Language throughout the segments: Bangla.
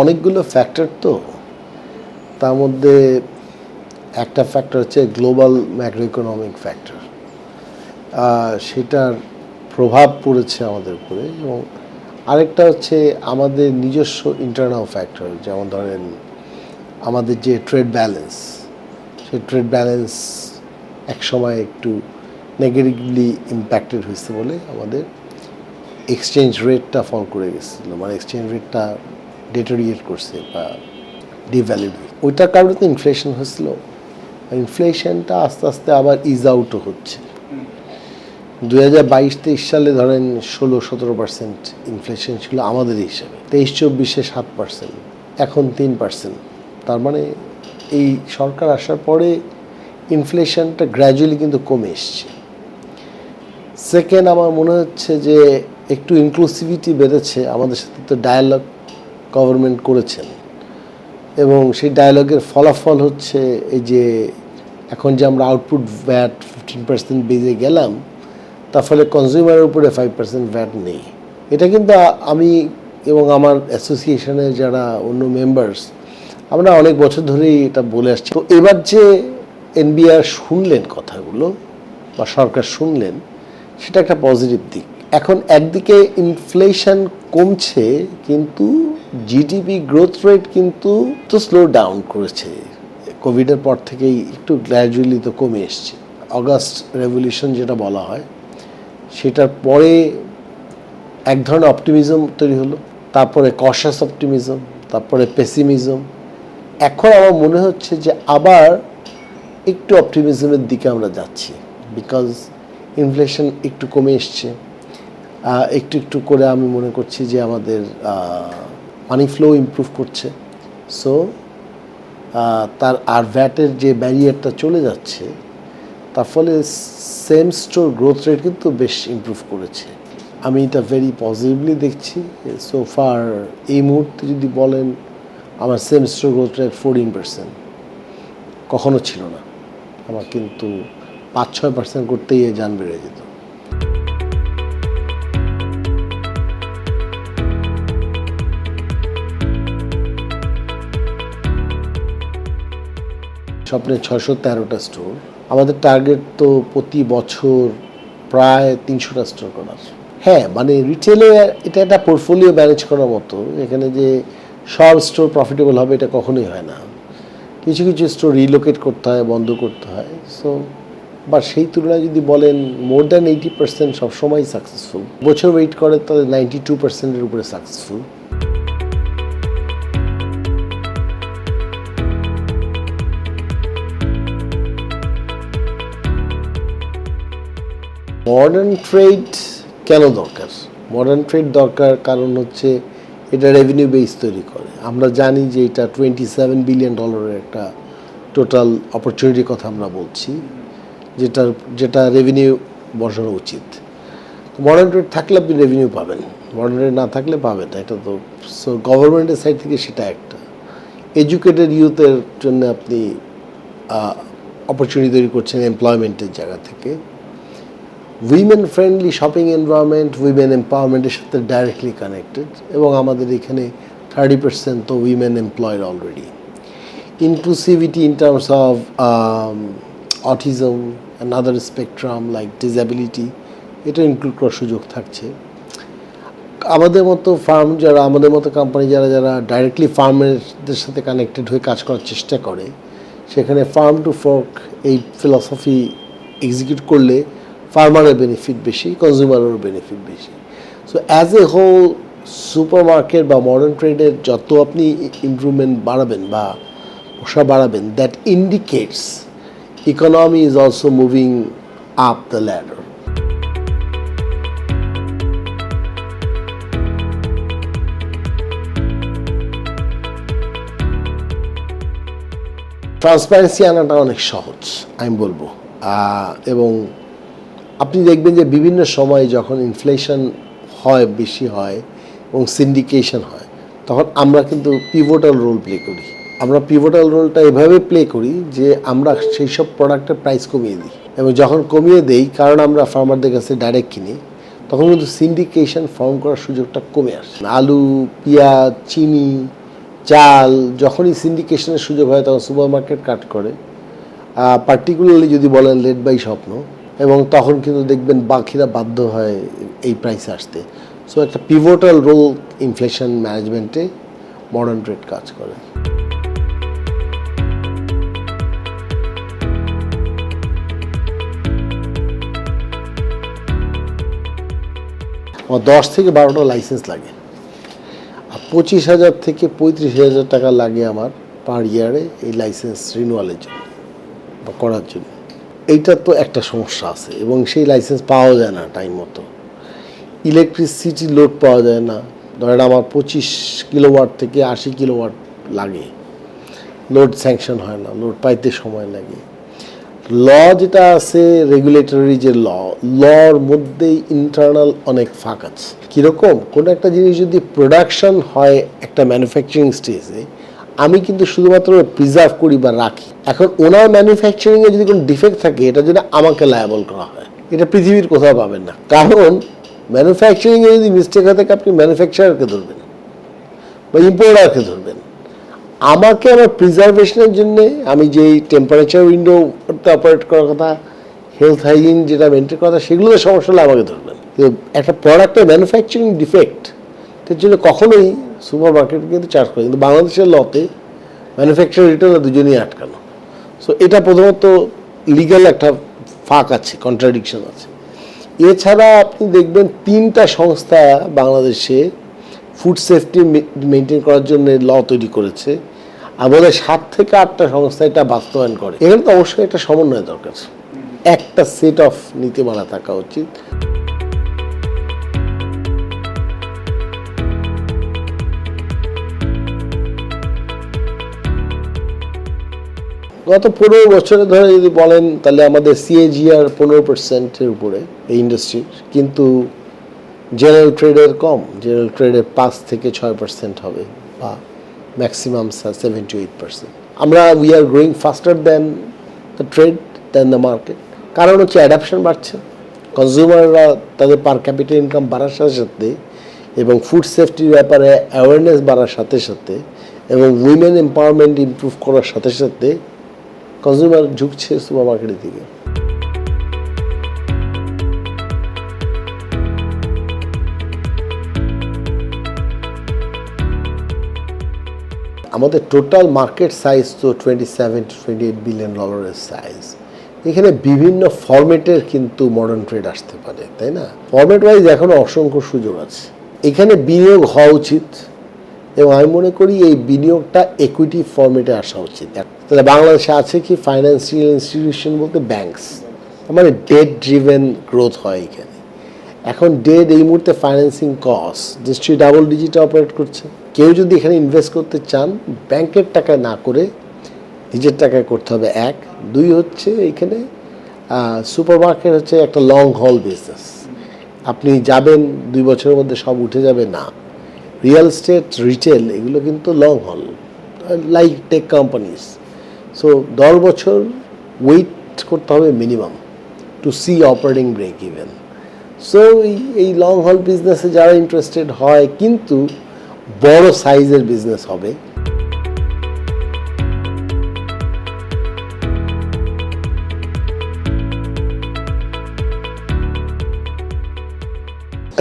অনেকগুলো ফ্যাক্টর তো। তার মধ্যে একটা ফ্যাক্টর হচ্ছে গ্লোবাল ম্যাক্রো ইকোনমিক ফ্যাক্টর সেটার প্রভাব পড়েছে আমাদের উপরে এবং আরেকটা হচ্ছে আমাদের নিজস্ব ইন্টারনাল ফ্যাক্টর যেমন ধরেন আমাদের যে ট্রেড ব্যালেন্স সেই ট্রেড ব্যালেন্স একসময় একটু নেগেটিভলি ইম্প্যাক্টেড হয়েছে বলে আমাদের এক্সচেঞ্জ রেটটা ফল করে গেছিল। মানে এক্সচেঞ্জ রেটটা ডেটোরিয়েট করছে বা ডিভ্যালিড ওইটার কারণে তো ইনফ্লেশন হয়েছিল। ইনফ্লেশনটা আস্তে আস্তে আবার ইজ আউটও হচ্ছে। দুই হাজার বাইশ, তেইশ সালে ধরেন ষোলো, সতেরো পার্সেন্ট ইনফ্লেশন ছিল আমাদের হিসাবে। তেইশ, চব্বিশে সাত পার্সেন্ট এখন তিন পার্সেন্ট তার মানে এই সরকার আসার পরে ইনফ্লেশনটা গ্র্যাজুয়ালি কিন্তু কমে এসছে। সেকেন্ড আমার মনে হচ্ছে যে একটু ইনক্লুসিভিটি বেড়েছে। আমাদের সাথে তো ডায়ালগ গভর্নমেন্ট করেছেন। এবং সেই ডায়ালগের ফলাফল হচ্ছে এই যে, এখন যে আমরা আউটপুট ভ্যাট ফিফটিন পার্সেন্ট বেজে গেলাম, তার ফলে কনজিউমারের উপরে ফাইভ পার্সেন্ট ভ্যাট নেই। এটা কিন্তু আমি এবং আমার অ্যাসোসিয়েশনের যারা অন্য মেম্বার্স আমরা অনেক বছর ধরেই এটা বলে আসছি। তো এবার যে এনবিআর শুনলেন কথাগুলো বা সরকার শুনলেন, সেটা একটা পজিটিভ দিক। এখন একদিকে ইনফ্লেশন কমছে, কিন্তু জিডিপি গ্রোথ রেট কিন্তু তো স্লো ডাউন করেছে। কোভিডের পর থেকেই একটু গ্র্যাজুয়ালি তো কমে এসছে। অগাস্ট রেভলিউশন যেটা বলা হয়, সেটার পরে এক ধরনের অপটিমিজম তৈরি হলো, তারপরে কশাস অপটিমিজম তারপরে পেসিমিজম এখন আমার মনে হচ্ছে যে আবার একটু অপটিমিজমের দিকে আমরা যাচ্ছি বিকজ ইনফ্লেশন একটু কমে এসছে। একটু একটু করে আমি মনে করছি যে আমাদের মানি ফ্লো ইমপ্রুভ করছে। সো তার আর ভ্যাটের যে ব্যারিয়ারটা চলে যাচ্ছে, তার ফলে সেম স্টোর গ্রোথ রেট কিন্তু বেশ ইমপ্রুভ করেছে। আমি এটা ভেরি পজিটিভলি দেখছি। সো ফার এই মুহূর্তে যদি বলেন, আমার same store growth rate fourteen percent কখনো ছিল না। আমার কিন্তু পাঁচ ছয় পার্সেন্ট করতেই যান বেড়ে যেত। স্বপ্নে ছয়শো তেরোটা স্টোর আমাদের টার্গেট তো প্রতি বছর প্রায় তিনশোটা স্টোর করার। হ্যাঁ মানে রিটেলে এটা একটা পোর্টফোলিও ম্যানেজ করার মতো। এখানে যে সব স্টোর প্রফিটেবল হবে এটা কখনোই হয় না। কিছু কিছু স্টোর রিলোকেট করতে হয়, বন্ধ করতে হয়। সো বা সেই তুলনায় যদি বলেন মোর দ্যান এইটি পার্সেন্ট সবসময় সাকসেসফুল বছর ওয়েট করে তাদের নাইনটি টু পার্সেন্টের উপরে সাকসেসফুল মডার্ন ট্রেড কেন দরকার? মডার্ন ট্রেড দরকার কারণ হচ্ছে এটা রেভিনিউ বেস তৈরি করে। আমরা জানি যে এটা টোয়েন্টি সেভেন বিলিয়ন ডলারের একটা টোটাল অপরচুনিটির কথা আমরা বলছি, যেটার, যেটা রেভিনিউ বসানো উচিত। মডার্ন ট্রেড থাকলে আপনি রেভিনিউ পাবেন মডার্ন ট্রেড না থাকলে পাবেন এটা তো সো গভর্নমেন্টের সাইড থেকে সেটা একটা। এডুকেটেড ইউথের জন্য আপনি অপরচুনিটি তৈরি করছেন এমপ্লয়মেন্টের জায়গা থেকে। Women friendly shopping environment women এম্পাওয়ারমেন্টের সাথে ডাইরেক্টলি কানেক্টেড এবং আমাদের এখানে থার্টি পার্সেন্ট তো women employed already inclusivity in terms of autism and other spectrum like disability এটা ইনক্লুড করার সুযোগ থাকছে। আমাদের মতো ফার্ম যারা, আমাদের মতো কোম্পানি যারা যারা ডাইরেক্টলি ফার্মারদের সাথে কানেক্টেড হয়ে কাজ করার চেষ্টা করে, সেখানে ফার্ম টু ফর্ক এই ফিলসফি এক্সিকিউট করলে ফার্মারের বেনিফিট বেশি কনজিউমারেরও বেনিফিট বেশি so as a whole supermarket বা মডার্ন ট্রেডের যত আপনি ইমপ্রুভমেন্ট বাড়াবেন বা পোষা বাড়াবেন that indicates economy is also moving up the ladder transparency আনাটা অনেক সহজ, আমি বলব। এবং আপনি দেখবেন যে বিভিন্ন সময়ে যখন ইনফ্লেশন হয়, বেশি হয় এবং সিন্ডিকেশন হয়, তখন আমরা কিন্তু পিভোটাল রোল প্লে করি। আমরা পিভোটাল রোলটা এভাবে প্লে করি যে আমরা সেই সব প্রোডাক্টের প্রাইস কমিয়ে দিই। এবং যখন কমিয়ে দেই, কারণ আমরা ফার্মারদের কাছে ডাইরেক্ট কিনি, তখন কিন্তু সিন্ডিকেশন ফর্ম করার সুযোগটা কমে আসে। আলু, পেঁয়াজ, চিনি, চাল, যখনই সিন্ডিকেশনের সুযোগ হয়, তখন সুপার মার্কেট কাট করে পার্টিকুলারলি যদি বলেন লেড বাই স্বপ্ন এবং তখন কিন্তু দেখবেন বাকিরা বাধ্য হয় এই প্রাইসে আসতে। সো একটা পিভোটাল রোল ইনফ্লেশন ম্যানেজমেন্টে মডার্ন ট্রেড কাজ করে। আমার দশ থেকে বারোটা লাইসেন্স লাগে। আর পঁচিশ হাজার থেকে পঁয়ত্রিশ হাজার টাকা লাগে আমার পার ইয়ারে এই লাইসেন্স রিনুয়ালের জন্য বা করার জন্য। এইটা তো একটা সমস্যা আছে এবং সেই লাইসেন্স পাওয়া যায় না টাইম মতো। ইলেকট্রিসিটি লোড পাওয়া যায় না। ধরেন আমার পঁচিশ কিলোওয়াট থেকে আশি কিলোওয়াট লাগে। লোড স্যাংশন হয় না লোড পাইতে সময় লাগে। ল যেটা আছে রেগুলেটরি যে ল লর মধ্যেই ইন্টারনাল অনেক ফাঁক আছে। কীরকম? কোনো একটা জিনিস যদি প্রোডাকশন হয় একটা ম্যানুফ্যাকচারিং স্টেজে আমি কিন্তু শুধুমাত্র প্রিজার্ভ করি বা রাখি। এখন ওনার ম্যানুফ্যাকচারিংয়ে যদি কোনো ডিফেক্ট থাকে এটা জন্য আমাকে লায়াবল করা হয়। এটা পৃথিবীর কোথাও পাবেন না। কারণ ম্যানুফ্যাকচারিংয়ে যদি মিস্টেক হয় থাকে, আপনি ম্যানুফ্যাকচারারকে ধরবেন বা ইম্পোর্টারকে ধরবেন। আমাকে আমার প্রিজার্ভেশনের জন্য আমি যেই টেম্পারেচার উইন্ডো করতে অপারেট করার কথা হেলথ হাইজিন যেটা মেনটেন করা, সেগুলোতে সমস্যা হলে আমাকে ধরবেন। একটা প্রোডাক্টের ম্যানুফ্যাকচারিং ডিফেক্ট এর জন্য কখনোই সুপার মার্কেট কিন্তু চার্জ করে, কিন্তু বাংলাদেশের লতে ম্যানুফ্যাকচার রিটেলার দুজনেই আটকানো। সো এটা প্রথমত লিগ্যাল একটা ফাঁক আছে কন্ট্রাডিকশন আছে। এছাড়া আপনি দেখবেন তিনটা সংস্থা বাংলাদেশে ফুড সেফটি মেনটেন করার জন্য ল তৈরি করেছে। বোধহয় সাত থেকে আটটা সংস্থা এটা বাস্তবায়ন করে। এখানে তো অবশ্যই একটা সমন্বয় দরকার একটা সেট অফ নীতিমালা থাকা উচিত। গত পনেরো বছরে ধরে যদি বলেন, তাহলে আমাদের সিএজিআর পনেরো পার্সেন্টের উপরে এই ইন্ডাস্ট্রির কিন্তু জেনারেল ট্রেডের কম জেনারেল ট্রেডের পাঁচ থেকে ছয় পার্সেন্ট হবে, বা maximum seven to eight percent আমরা we are growing faster than the trade than the market কারণ হচ্ছে অ্যাডাপশন বাড়ছে। কনজিউমাররা তাদের পার ক্যাপিটাল ইনকাম বাড়ার সাথে সাথে এবং ফুড সেফটির ব্যাপারে অ্যাওয়ারনেস বাড়ার সাথে সাথে এবং উইমেন এম্পাওয়ারমেন্ট ইমপ্রুভ করার সাথে সাথে কনজিউমার ঝুঁকছে সুপার মার্কেটের দিকে। আমাদের টোটাল মার্কেট সাইজ তো twenty seven twenty eight billion ডলারের সাইজ এখানে বিভিন্ন ফরম্যাটের কিন্তু মডার্ন ট্রেড আসতে পারে, তাই না? ফরম্যাট ওয়াইজ এখনও অসংখ্য সুযোগ আছে। এখানে বিনিয়োগ হওয়া উচিত। এবং আমি মনে করি এই বিনিয়োগটা একুইটি ফর্মেটে আসা উচিত। তাহলে বাংলাদেশে আছে কি ফাইন্যান্সিয়াল ইনস্টিটিউশন বলতে ব্যাংকস মানে ডেট ড্রিভেন গ্রোথ হয় এখানে। এখন ডেট এই মুহূর্তে ফাইন্যান্সিং কস্ট নিশ্চয়ই ডাবল ডিজিটে অপারেট করছে। কেউ যদি এখানে ইনভেস্ট করতে চান ব্যাংকের টাকায় না করে নিজের টাকায় করতে হবে। এক। দুই হচ্ছে এখানে সুপার মার্কেট হচ্ছে একটা লং হল বিজনেস আপনি যাবেন, দুই বছরের মধ্যে সব উঠে যাবে, না। রিয়েল স্টেট রিটেল এগুলো কিন্তু লং হল লাইক টেক কোম্পানিজ সো দশ বছর ওয়েট করতে হবে minimum to see operating break even so এই লং হল বিজনেসে যারা ইন্টারেস্টেড হয়, কিন্তু বড় সাইজের বিজনেস হবে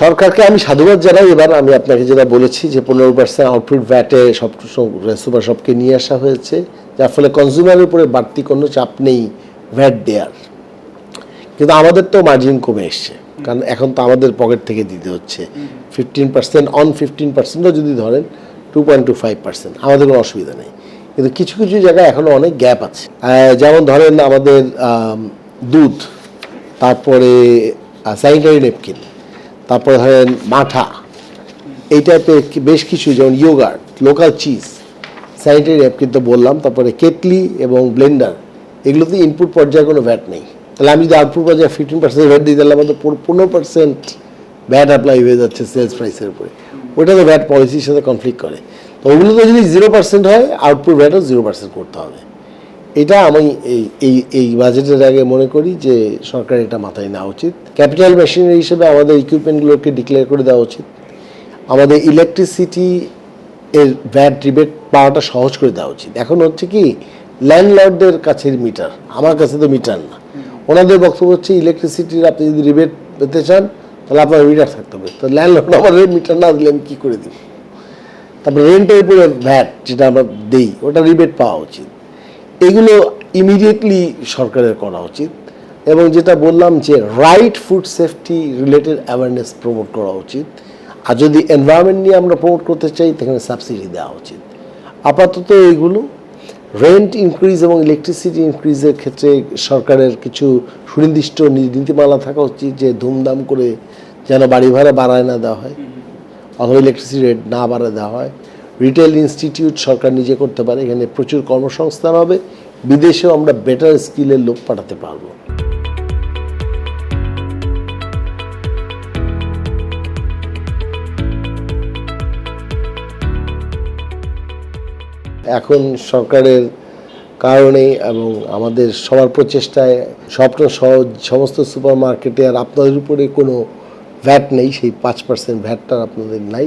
সরকারকে আমি সাধুবাদ জানাই। এবার আমি আপনাকে যেটা বলেছি যে পনেরো পার্সেন্ট আউটপুট ভ্যাটে সব সুপার শপকে নিয়ে আসা হয়েছে, যার ফলে কনজিউমারের উপরে বাড়তি কোনো চাপ নেই ভ্যাট দেওয়ার কিন্তু আমাদের তো মার্জিন কমে এসছে, কারণ এখন তো আমাদের পকেট থেকে দিতে হচ্ছে। ফিফটিন পার্সেন্ট অন ফিফটিন পার্সেন্টও যদি ধরেন two point two five percent আমাদের কোনো অসুবিধা নেই। কিন্তু কিছু কিছু জায়গায় এখনও অনেক গ্যাপ আছে। যেমন ধরেন আমাদের দুধ, তারপরে স্যানিটারি নেপকিন তারপরে ধরেন মাঠা। এই টাইপের বেশ কিছু, যেমন yogurt local cheese sanitary napkin তো বললাম, তারপরে কেটলি এবং ব্লেন্ডার এগুলোতে ইনপুট পর্যায়ে কোনো ভ্যাট নেই। তাহলে আমি যদি আউটপুট পর্যায়ে ফিফটিন পার্সেন্ট ভ্যাট দিই তাহলে আমাদের পনেরো পার্সেন্ট ভ্যাট অ্যাপ্লাই হয়ে যাচ্ছে সেলস প্রাইসের উপরে। ওটা তো ভ্যাট পলিসির সাথে কনফ্লিক্ট করে। তো ওগুলো তো যদি জিরো পার্সেন্ট হয় আউটপুট ভ্যাটও জিরো পার্সেন্ট করতে হবে। এটা আমি এই এই বাজেটের আগে মনে করি যে সরকার এটা মাথায় নেওয়া উচিত। ক্যাপিটাল মেশিনারি হিসেবে আমাদের ইকুইপমেন্টগুলোকে ডিক্লেয়ার করে দেওয়া উচিত। আমাদের ইলেকট্রিসিটি এর ভ্যাট রিবেট পাওয়াটা সহজ করে দেওয়া উচিত। এখন হচ্ছে কি ল্যান্ডলর্ডদের কাছের মিটার আমার কাছে তো মিটার না। ওনাদের বক্তব্য হচ্ছে ইলেকট্রিসিটির আপনি যদি রিবেট পেতে চান, তাহলে আপনার মিটার থাকতে হবে। তো ল্যান্ডলর্ড আমার মিটার না দিলে আমি কী করে দিব? তারপরে রেন্টের উপরে ভ্যাট যেটা আমরা দেই, ওটা রিবেট পাওয়া উচিত। এগুলো ইমিডিয়েটলি সরকারের করা উচিত এবং যেটা বললাম যে right food safety related awareness promote করা উচিত। আর যদি এনভায়রনমেন্ট নিয়ে আমরা প্রমোট করতে চাই তাহলে সাবসিডি দেওয়া উচিত। আপাতত এইগুলো রেন্ট ইনক্রিজ এবং ইলেকট্রিসিটি ইনক্রিজের ক্ষেত্রে সরকারের কিছু সুনির্দিষ্ট নীতিমালা থাকা উচিত যে ধুমধাম করে যেন বাড়ি ভাড়া বাড়ায় না দেওয়া হয়। অথবা ইলেকট্রিসিটি রেট না বাড়া দেওয়া হয়। রিটেল ইনস্টিটিউট সরকার নিজে করতে পারে, এখানে প্রচুর কর্মসংস্থান হবে, বিদেশেও আমরা বেটার স্কিলের লোক পাঠাতে পারব। এখন সরকারের কারণে এবং আমাদের সবার প্রচেষ্টায় স্বপ্ন সহ সমস্ত সুপার মার্কেটে আর আপনাদের উপরে কোনো ভ্যাট নেই, সেই পাঁচ পার্সেন্ট ভ্যাটটা আপনাদের নাই।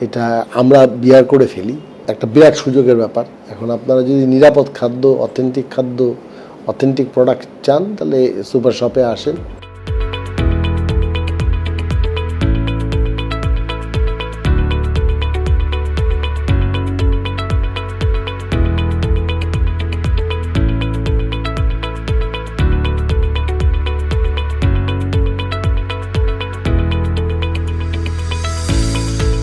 এটা আমরা বিয়ার করে ফেলি। একটা বিরাট সুযোগের ব্যাপার। এখন আপনারা যদি নিরাপদ খাদ্য অথেন্টিক খাদ্য অথেন্টিক প্রোডাক্ট চান, তাহলে সুপার শপে আসেন।